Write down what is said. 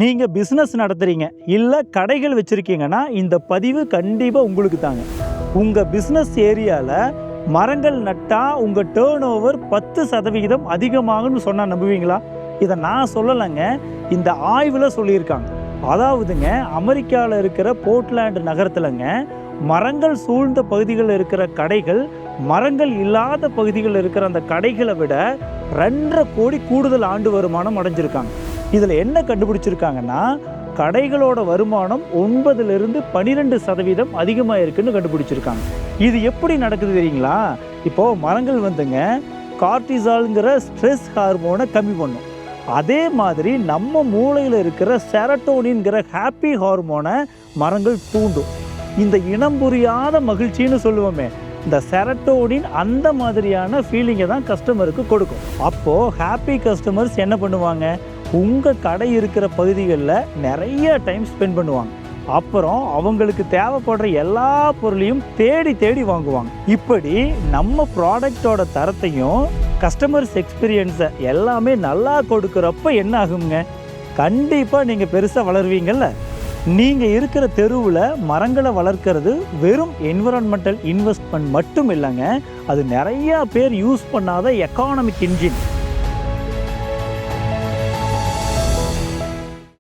நீங்கள் பிஸ்னஸ் நடத்துகிறீங்க இல்லை கடைகள் வச்சுருக்கீங்கன்னா இந்த பதிவு கண்டிப்பாக உங்களுக்கு தாங்க. உங்கள் பிஸ்னஸ் ஏரியாவில் மரங்கள் நட்டால் உங்கள் டேர்ன் ஓவர் பத்து சதவிகிதம் அதிகமாகும்னு சொன்னால் நம்புவீங்களா? இதை நான் சொல்லலைங்க. இந்த ஆய்வில் சொல்லியிருக்காங்க. அதாவதுங்க அமெரிக்காவில் இருக்கிற போர்ட்லேண்ட் நகரத்தில்ங்க மரங்கள் சூழ்ந்த பகுதிகளில் இருக்கிற கடைகள் மரங்கள் இல்லாத பகுதிகளில் இருக்கிற அந்த கடைகளை விட ரெண்டரை கோடி கூடுதல் ஆண்டு வருமானம் அடைஞ்சிருக்காங்க. இதில் என்ன கண்டுபிடிச்சிருக்காங்கன்னா கடைகளோட வருமானம் ஒன்பதுலேருந்து பன்னிரெண்டு சதவீதம் அதிகமாக இருக்குன்னு கண்டுபிடிச்சிருக்காங்க. இது எப்படி நடக்குது தெரியுங்களா? இப்போது மரங்கள் வந்துங்க கார்டிசால்ங்கிற ஸ்ட்ரெஸ் ஹார்மோனை கம்மி பண்ணும். அதே மாதிரி நம்ம மூளையில் இருக்கிற செரட்டோனின்கிற ஹாப்பி ஹார்மோனை மரங்கள் தூண்டும். இந்த இனம் புரியாத மகிழ்ச்சின்னு சொல்லுவோமே இந்த செரட்டோனின் அந்த மாதிரியான ஃபீலிங்கை தான் கஸ்டமருக்கு கொடுக்கும். அப்போது ஹாப்பி கஸ்டமர்ஸ் என்ன பண்ணுவாங்க? உங்கள் கடை இருக்கிற பகுதிகளில் நிறைய டைம் ஸ்பெண்ட் பண்ணுவாங்க. அப்புறம் அவங்களுக்கு தேவைப்படுற எல்லா பொருளையும் தேடி தேடி வாங்குவாங்க. இப்படி நம்ம ப்ராடக்டோட தரத்தையும் கஸ்டமர்ஸ் எக்ஸ்பீரியன்ஸை எல்லாமே நல்லா கொடுக்குறப்ப என்ன ஆகுங்க? கண்டிப்பாக நீங்கள் பெருசாக வளருவீங்கள்ல நீங்கள் இருக்கிற தெருவில் மரங்களை வளர்க்கறது வெறும் என்விரான்மெண்டல் இன்வெஸ்ட்மெண்ட் மட்டும் இல்லைங்க. அது நிறையா பேர் யூஸ் பண்ணாத எக்கானமிக் இன்ஜின்